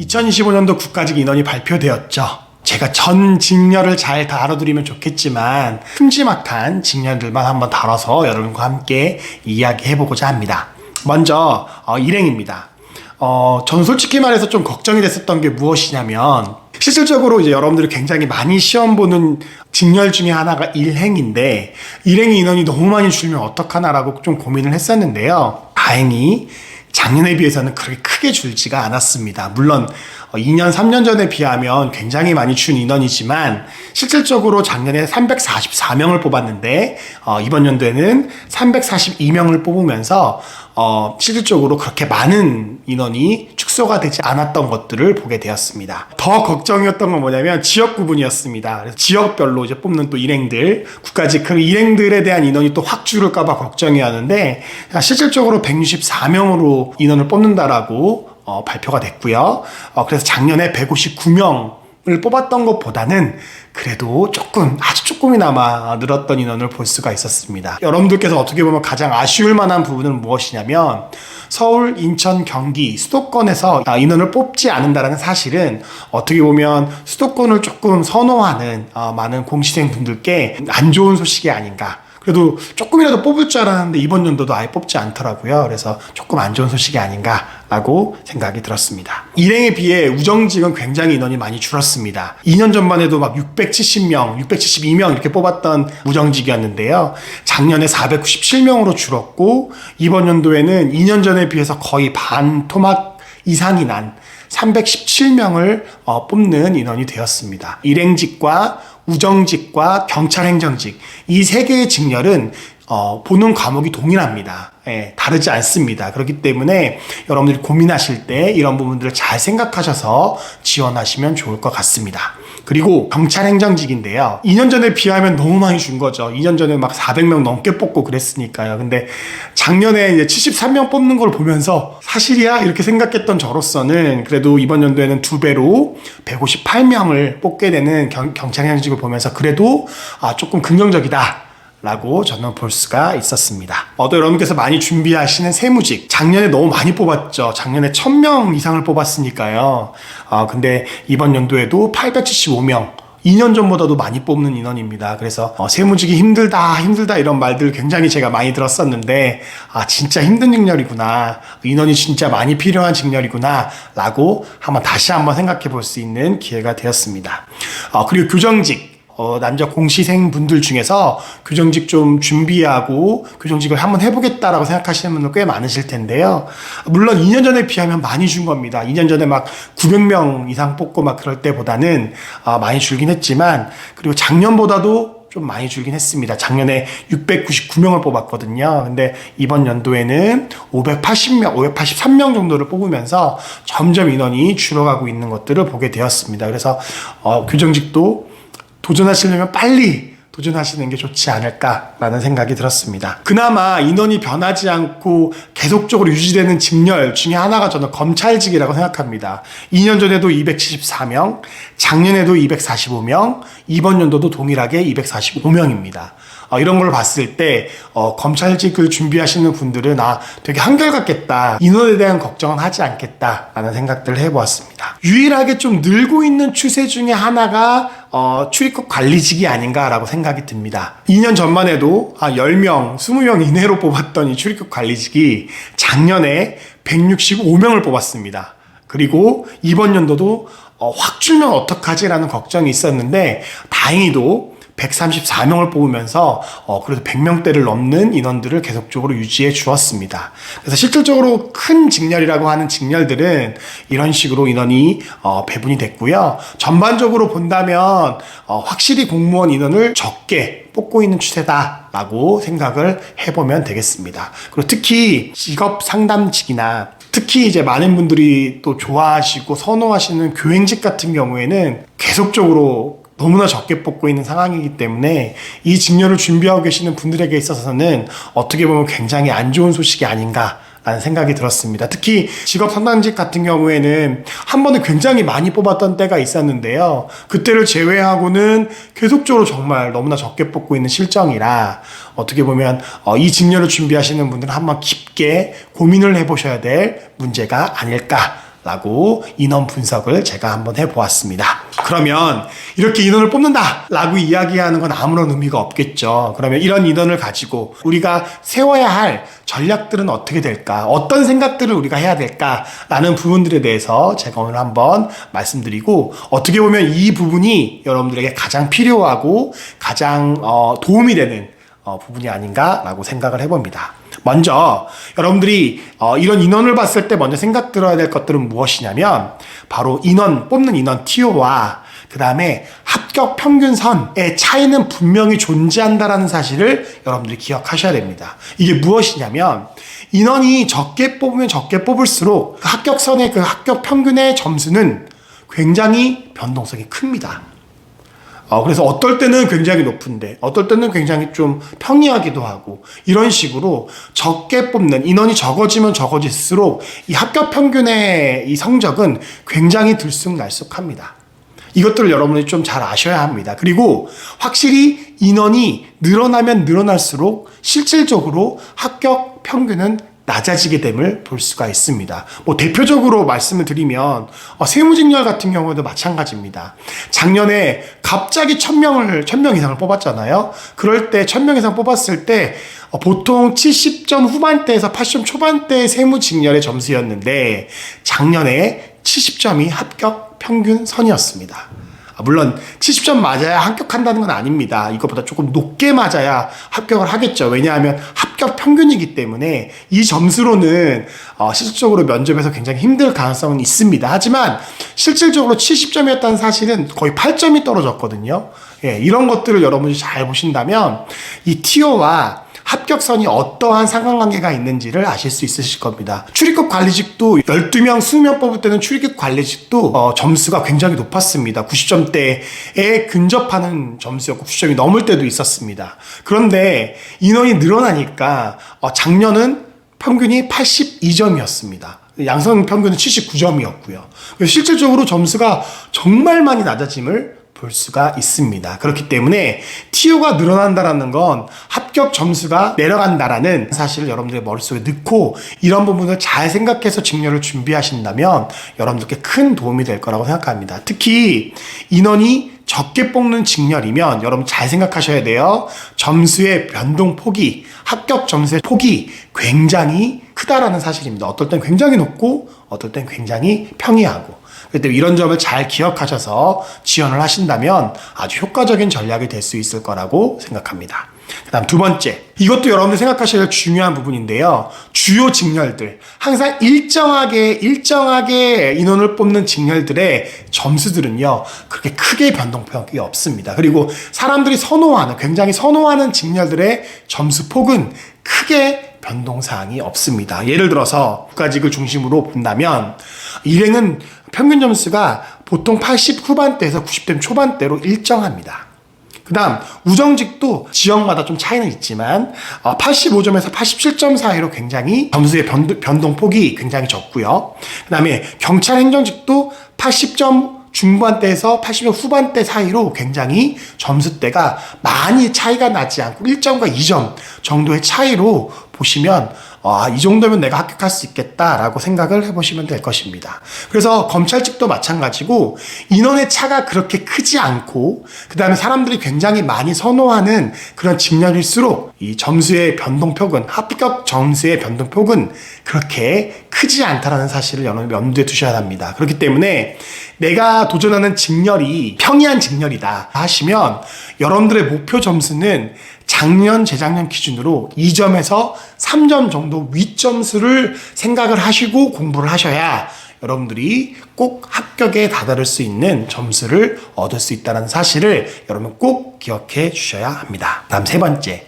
2025년도 국가직 인원이 발표되었죠. 제가 전 직렬을 잘 다뤄드리면 좋겠지만 큼지막한 직렬들만 한번 다뤄서 여러분과 함께 이야기해보고자 합니다. 먼저 어, 일행입니다. 어, 저는 솔직히 말해서 좀 걱정이 됐었던 게 무엇이냐면 실질적으로 이제 여러분들이 굉장히 많이 시험 보는 직렬 중에 하나가 일행인데 일행 인원이 너무 많이 줄면 어떡하나라고 좀 고민을 했었는데요. 다행히 작년에 비해서는 그렇게 크게 줄지가 않았습니다. 물론 2년, 3년 전에 비하면 굉장히 많이 준 인원이지만 실질적으로 작년에 344명을 뽑았는데 어, 이번 연도에는 342명을 뽑으면서 어, 실질적으로 그렇게 많은 인원이 축소가 되지 않았던 것들을 보게 되었습니다. 더 걱정이었던 건 뭐냐면 지역 구분이었습니다. 그래서 지역별로 이제 뽑는 또 일행들, 국가직 그 일행들에 대한 인원이 또 확 줄을까봐 걱정이었는데 실질적으로 164명으로 인원을 뽑는다라고 어, 발표가 됐고요. 어, 그래서 작년에 159명을 뽑았던 것보다는 그래도 조금 아주 조금이나마 늘었던 인원을 볼 수가 있었습니다. 여러분들께서 어떻게 보면 가장 아쉬울 만한 부분은 무엇이냐면 서울, 인천, 경기 수도권에서 아, 인원을 뽑지 않는다는 사실은 어떻게 보면 수도권을 조금 선호하는 어, 많은 공시생 분들께 안 좋은 소식이 아닌가. 그래도 조금이라도 뽑을 줄 알았는데 이번 연도도 아예 뽑지 않더라고요. 그래서 조금 안 좋은 소식이 아닌가라고 생각이 들었습니다. 일행에 비해 우정직은 굉장히 인원이 많이 줄었습니다. 2년 전만 해도 막 670명, 672명 이렇게 뽑았던 우정직이었는데요. 작년에 497명으로 줄었고 이번 연도에는 2년 전에 비해서 거의 반 토막 이상이 난 317명을 어, 뽑는 인원이 되었습니다. 일행직과 우정직과 경찰 행정직 이 세 개의 직렬은 어, 보는 과목이 동일합니다. 예, 다르지 않습니다. 그렇기 때문에 여러분들이 고민하실 때 이런 부분들을 잘 생각하셔서 지원하시면 좋을 것 같습니다. 그리고 경찰 행정직인데요. 2년 전에 비하면 너무 많이 준 거죠. 2년 전에 막 400명 넘게 뽑고 그랬으니까요. 근데 작년에 이제 73명 뽑는 걸 보면서 사실이야? 이렇게 생각했던 저로서는 그래도 이번 연도에는 두 배로 158명을 뽑게 되는 경, 경찰 행정직을 보면서 그래도 아, 조금 긍정적이다. 라고 저는 볼 수가 있었습니다. 어도 여러분께서 많이 준비하시는 세무직. 작년에 너무 많이 뽑았죠. 작년에 1000명 이상을 뽑았으니까요. 아, 근데 이번 연도에도 875명. 2년 전보다도 많이 뽑는 인원입니다. 그래서 어, 세무직이 힘들다, 힘들다 이런 말들 굉장히 제가 많이 들었었는데 아 진짜 힘든 직렬이구나, 인원이 진짜 많이 필요한 직렬이구나 라고 한번 다시 한번 생각해 볼 수 있는 기회가 되었습니다. 어, 그리고 교정직. 어, 남자 공시생 분들 중에서 교정직 좀 준비하고 교정직을 한번 해보겠다라고 생각하시는 분들 꽤 많으실 텐데요. 물론 2년 전에 비하면 많이 준 겁니다. 2년 전에 막 900명 이상 뽑고 막 그럴 때보다는 아, 많이 줄긴 했지만 그리고 작년보다도 좀 많이 줄긴 했습니다. 작년에 699명을 뽑았거든요. 근데 이번 연도에는 580명, 583명 정도를 뽑으면서 점점 인원이 줄어가고 있는 것들을 보게 되었습니다. 그래서 어, 교정직도 도전하시려면 빨리 도전하시는 게 좋지 않을까라는 생각이 들었습니다. 그나마 인원이 변하지 않고 계속적으로 유지되는 직렬 중에 하나가 저는 검찰직이라고 생각합니다. 2년 전에도 274명, 작년에도 245명, 이번 연도도 동일하게 245명입니다. 어, 이런 걸 봤을 때 어, 검찰직을 준비하시는 분들은 아 되게 한결같겠다 인원에 대한 걱정은 하지 않겠다라는 생각들을 해보았습니다. 유일하게 좀 늘고 있는 추세 중에 하나가 어, 출입국 관리직이 아닌가라고 생각이 듭니다. 2년 전만 해도 아, 10명, 20명 이내로 뽑았던 이 출입국 관리직이 작년에 165명을 뽑았습니다. 그리고 이번 연도도 어, 확 줄면 어떡하지라는 걱정이 있었는데 다행히도 134명을 뽑으면서 어, 그래도 100명대를 넘는 인원들을 계속적으로 유지해 주었습니다. 그래서 실질적으로 큰 직렬이라고 하는 직렬들은 이런 식으로 인원이 어, 배분이 됐고요. 전반적으로 본다면 어, 확실히 공무원 인원을 적게 뽑고 있는 추세다라고 생각을 해보면 되겠습니다. 그리고 특히 직업 상담직이나 특히 이제 많은 분들이 또 좋아하시고 선호하시는 교행직 같은 경우에는 계속적으로 너무나 적게 뽑고 있는 상황이기 때문에 이 직렬을 준비하고 계시는 분들에게 있어서는 어떻게 보면 굉장히 안 좋은 소식이 아닌가. 라는 생각이 들었습니다. 특히 직업 상담직 같은 경우에는 한 번에 굉장히 많이 뽑았던 때가 있었는데요. 그때를 제외하고는 계속적으로 정말 너무나 적게 뽑고 있는 실정이라 어떻게 보면 어, 이 직렬을 준비하시는 분들은 한번 깊게 고민을 해보셔야 될 문제가 아닐까. 라고 인원 분석을 제가 한번 해보았습니다. 그러면 이렇게 인원을 뽑는다! 라고 이야기하는 건 아무런 의미가 없겠죠. 그러면 이런 인원을 가지고 우리가 세워야 할 전략들은 어떻게 될까? 어떤 생각들을 우리가 해야 될까? 라는 부분들에 대해서 제가 오늘 한번 말씀드리고 어떻게 보면 이 부분이 여러분들에게 가장 필요하고 가장 어, 도움이 되는 어, 부분이 아닌가라고 생각을 해봅니다. 먼저 여러분들이 어, 이런 인원을 봤을 때 먼저 생각 들어야 될 것들은 무엇이냐면 바로 인원 뽑는 인원 TO와 그 다음에 합격 평균선의 차이는 분명히 존재한다라는 사실을 여러분들이 기억하셔야 됩니다. 이게 무엇이냐면 인원이 적게 뽑으면 적게 뽑을수록 그 합격선의 그 합격 평균의 점수는 굉장히 변동성이 큽니다. 어, 그래서 어떨 때는 굉장히 높은데, 어떨 때는 굉장히 좀 평이하기도 하고, 이런 식으로 적게 뽑는, 인원이 적어지면 적어질수록 이 합격 평균의 이 성적은 굉장히 들쑥날쑥합니다. 이것들을 여러분이 좀 잘 아셔야 합니다. 그리고 확실히 인원이 늘어나면 늘어날수록 실질적으로 합격 평균은 낮아지게 됨을 볼 수가 있습니다. 뭐 대표적으로 말씀을 드리면 어, 세무직렬 같은 경우도 마찬가지입니다. 작년에 갑자기 1000명을 1000명 이상을 뽑았잖아요. 그럴 때 1000명 이상 뽑았을 때 어, 보통 70점 후반대에서 80점 초반대 세무직렬의 점수였는데 작년에 70점이 합격 평균 선이었습니다. 아, 물론 70점 맞아야 합격한다는 건 아닙니다. 이것보다 조금 높게 맞아야 합격을 하겠죠. 왜냐하면 합격 평균이기 때문에 이 점수로는 어, 실질적으로 면접에서 굉장히 힘들 가능성은 있습니다. 하지만 실질적으로 70점이었다는 사실은 거의 8점이 떨어졌거든요. 예, 이런 것들을 여러분이 잘 보신다면 이 티오와 합격선이 어떠한 상관관계가 있는지를 아실 수 있으실 겁니다. 출입국 관리직도 12명, 20명 뽑을 때는 출입국 관리직도 어, 점수가 굉장히 높았습니다. 90점대에 근접하는 점수였고 90점이 넘을 때도 있었습니다. 그런데 인원이 늘어나니까 어, 작년은 평균이 82점이었습니다. 양성 평균은 79점이었고요. 실질적으로 점수가 정말 많이 낮아짐을 볼 수가 있습니다. 그렇기 때문에 TO가 늘어난다라는 건 합격 점수가 내려간다라는 사실을 여러분들의 머릿속에 넣고 이런 부분을 잘 생각해서 직렬을 준비하신다면 여러분들께 큰 도움이 될 거라고 생각합니다. 특히 인원이 적게 뽑는 직렬이면 여러분 잘 생각하셔야 돼요. 점수의 변동 폭이, 합격 점수의 폭이 굉장히 크다라는 사실입니다. 어떨 땐 굉장히 높고 어떨 땐 굉장히 평이하고 그때 이런 점을 잘 기억하셔서 지원을 하신다면 아주 효과적인 전략이 될 수 있을 거라고 생각합니다. 그 다음 두 번째. 이것도 여러분들 생각하셔야 될 중요한 부분인데요. 주요 직렬들. 항상 일정하게, 일정하게 인원을 뽑는 직렬들의 점수들은요, 그렇게 크게 변동폭이 없습니다. 그리고 사람들이 선호하는, 굉장히 선호하는 직렬들의 점수 폭은 크게 변동사항이 없습니다. 예를 들어서 국가직을 중심으로 본다면, 일행은 평균 점수가 보통 80 후반대에서 90점 초반대로 일정합니다. 그 다음, 우정직도 지역마다 좀 차이는 있지만, 85점에서 87점 사이로 굉장히 점수의 변동, 폭이 굉장히 적고요. 그 다음에 경찰 행정직도 80점 중반대에서 80점 후반대 사이로 굉장히 점수대가 많이 차이가 나지 않고 1점과 2점 정도의 차이로 보시면 아, 이 정도면 내가 합격할 수 있겠다라고 생각을 해보시면 될 것입니다. 그래서 검찰직도 마찬가지고 인원의 차가 그렇게 크지 않고 그 다음에 사람들이 굉장히 많이 선호하는 그런 직렬일수록 이 점수의 변동폭은 합격 점수의 변동폭은 그렇게 크지 않다라는 사실을 염두에 두셔야 합니다. 그렇기 때문에 내가 도전하는 직렬이 평이한 직렬이다 하시면 여러분들의 목표 점수는 작년, 재작년 기준으로 2점에서 3점 정도 윗점수를 생각을 하시고 공부를 하셔야 여러분들이 꼭 합격에 다다를 수 있는 점수를 얻을 수 있다는 사실을 여러분 꼭 기억해 주셔야 합니다. 다음 세 번째.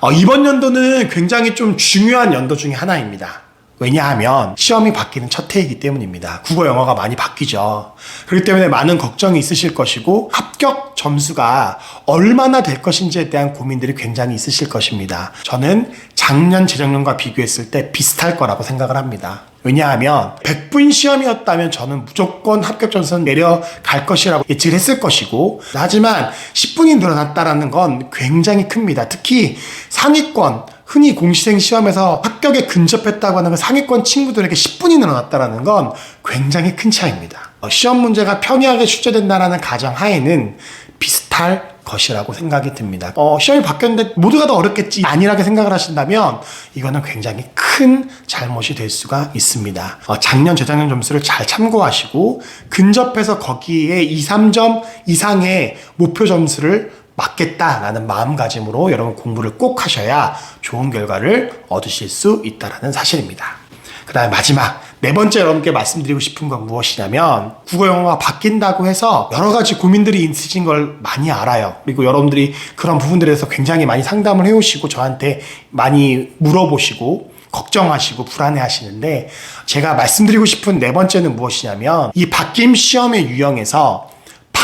어, 이번 연도는 굉장히 좀 중요한 연도 중에 하나입니다. 왜냐하면 시험이 바뀌는 첫 해이기 때문입니다. 국어 영어가 많이 바뀌죠. 그렇기 때문에 많은 걱정이 있으실 것이고 합격 점수가 얼마나 될 것인지에 대한 고민들이 굉장히 있으실 것입니다. 저는 작년 재작년과 비교했을 때 비슷할 거라고 생각을 합니다. 왜냐하면 100분 시험이었다면 저는 무조건 합격 점수는 내려갈 것이라고 예측을 했을 것이고 하지만 10분이 늘어났다라는 건 굉장히 큽니다. 특히 상위권 흔히 공시생 시험에서 합격에 근접했다고 하는 그 상위권 친구들에게 10분이 늘어났다는 건 굉장히 큰 차이입니다. 어, 시험 문제가 평이하게 출제된다는 가정 하에는 비슷할 것이라고 생각이 듭니다. 어, 시험이 바뀌었는데 모두가 더 어렵겠지 안일하게 생각을 하신다면 이거는 굉장히 큰 잘못이 될 수가 있습니다. 어, 작년, 재작년 점수를 잘 참고하시고 근접해서 거기에 2, 3점 이상의 목표 점수를 맞겠다라는 마음가짐으로 여러분 공부를 꼭 하셔야 좋은 결과를 얻으실 수 있다라는 사실입니다. 그 다음에 마지막 네 번째 여러분께 말씀드리고 싶은 건 무엇이냐면 국어 영어가 바뀐다고 해서 여러 가지 고민들이 있으신 걸 많이 알아요. 그리고 여러분들이 그런 부분들에 대해서 굉장히 많이 상담을 해오시고 저한테 많이 물어보시고 걱정하시고 불안해 하시는데 제가 말씀드리고 싶은 네 번째는 무엇이냐면 이 바뀜 시험의 유형에서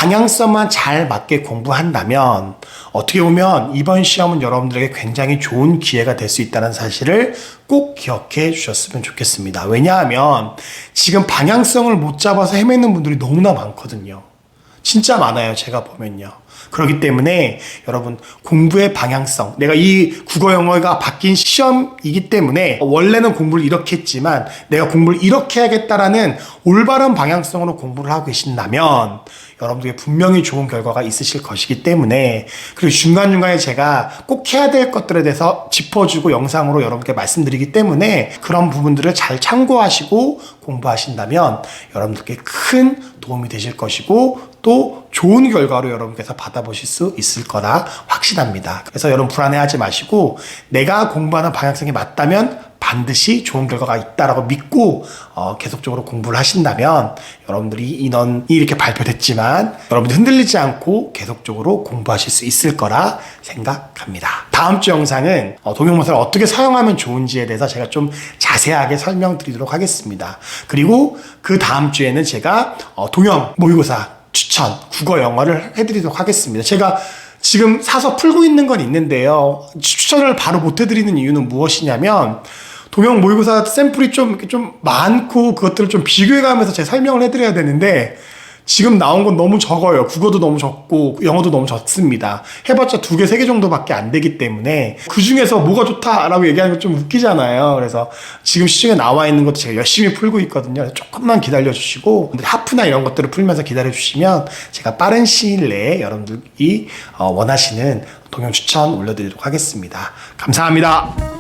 방향성만 잘 맞게 공부한다면 어떻게 보면 이번 시험은 여러분들에게 굉장히 좋은 기회가 될 수 있다는 사실을 꼭 기억해 주셨으면 좋겠습니다. 왜냐하면 지금 방향성을 못 잡아서 헤매는 분들이 너무나 많거든요. 진짜 많아요. 제가 보면요. 그렇기 때문에 여러분 공부의 방향성 내가 이 국어 영어가 바뀐 시 험이기 때문에 원래는 공부를 이렇게 했지만 내가 공부를 이렇게 해야겠다라는 올바른 방향성으로 공부를 하고 계신다면 여러분들에게 분명히 좋은 결과가 있으실 것이기 때문에 그리고 중간중간에 제가 꼭 해야 될 것들에 대해서 짚어주고 영상으로 여러분께 말씀드리기 때문에 그런 부분들을 잘 참고하시고 공부하신다면 여러분들께 큰 도움이 되실 것이고 또 좋은 결과로 여러분께서 받아보실 수 있을 거라 확신합니다. 그래서 여러분 불안해하지 마시고 내가 공부 하는 방향성이 맞다면 반드시 좋은 결과가 있다라고 믿고 어, 계속적으로 공부를 하신다면 여러분들이 인원이 이렇게 발표됐지만 여러분들 흔들리지 않고 계속적으로 공부하실 수 있을 거라 생각합니다. 다음 주 영상은 어, 동영모사를 어떻게 사용하면 좋은지에 대해서 제가 좀 자세하게 설명드리도록 하겠습니다. 그리고 그 다음 주에는 제가 어, 동영 모의고사 추천 국어 영어를 해드리도록 하겠습니다. 제가 지금 사서 풀고 있는 건 있는데요. 추천을 바로 못 해드리는 이유는 무엇이냐면 동영 모의고사 샘플이 좀, 좀 많고 그것들을 좀 비교해가면서 제가 설명을 해드려야 되는데 지금 나온 건 너무 적어요. 국어도 너무 적고 영어도 너무 적습니다. 해봤자 두 개, 세 개 정도밖에 안 되기 때문에 그 중에서 뭐가 좋다라고 얘기하는 건 좀 웃기잖아요. 그래서 지금 시중에 나와 있는 것도 제가 열심히 풀고 있거든요. 조금만 기다려 주시고 하프나 이런 것들을 풀면서 기다려 주시면 제가 빠른 시일 내에 여러분들이 어, 원하시는 동영 추천 올려드리도록 하겠습니다. 감사합니다.